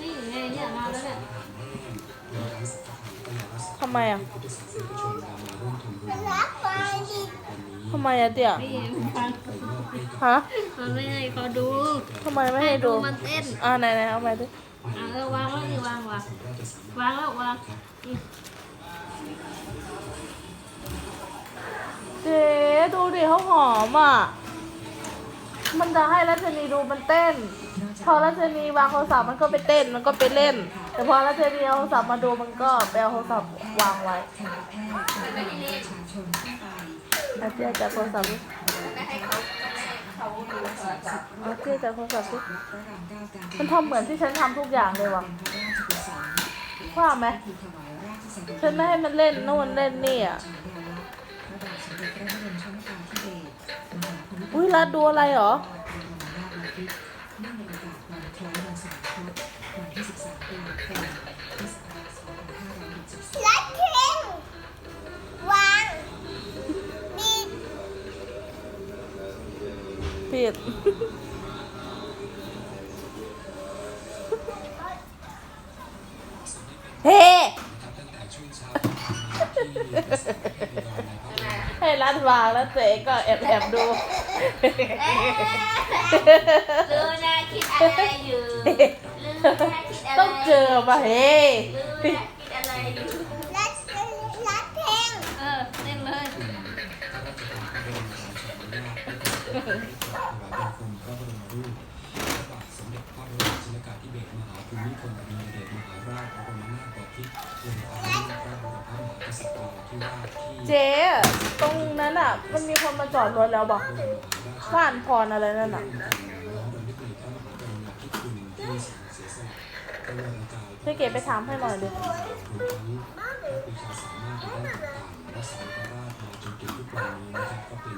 นี่ไงเนี่ยมาแล้วเนี่ยทำไมอะรักมาดิทำไมอะเตี่ยนี่ฟังฮะมันไม่ให้เขาดูทำไมไม่ให้ดูมันเต้นอ่าไหนไหนเอาไปดิอะเออวางแล้วนี่วางวางวางแล้ววางอืมเจ๊ดูดิเขาหอมอะ มันจะให้รัชนีดูมันเต้น พอรัชนีวางโทรศัพท์มันก็ไปเต้นมันก็ไปเล่น แต่พอรัชนีเอาโทรศัพท์มาดูมันก็ไปเอาโทรศัพท์วางไว้อาเจ๊จับโทรศัพท์ดิอาเจ๊จับโทรศัพท์ดิมันทำเหมือนที่ฉันทำทุกอย่างเลยว่ะว่าไหมฉันไม่ให้มันเล่นนู่นเล่นนี่อะอุ้ยรัดดูอะไรเหรอ ผิดเฮ้ให้รัดวางแล้วเจ๊ก็แอบแอบดูลูน่าคิดอะไรอยู่ลูน่าคิดอะไรต้องเจอมาเฮ้ลูน่าคิดอะ เจ๊ตรงนั้นอะ มันมีคนมาจอดรถแล้วบอกบ้านพรอะไรนั่นอะพี่เก๋ไปถามให้หน่อยดิไอ้เล่น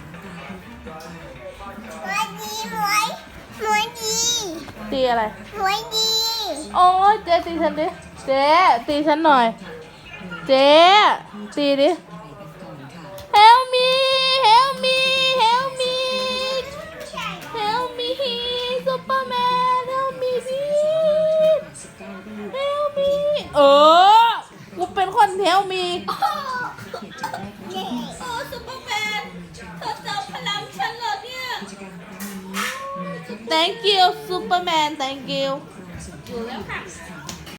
ตีอะไรหมวยดีโอ้ยเจ๊ตีฉันดิ เจ๊ตีฉันหน่อย เจ๊ตีดิ Help me Help me Help me Help me Superman Help me please Help me เออ กูเป็นคน Help me โอ้ซูเปอ Thank you Superman Thank you อยู่แล้วค่ะ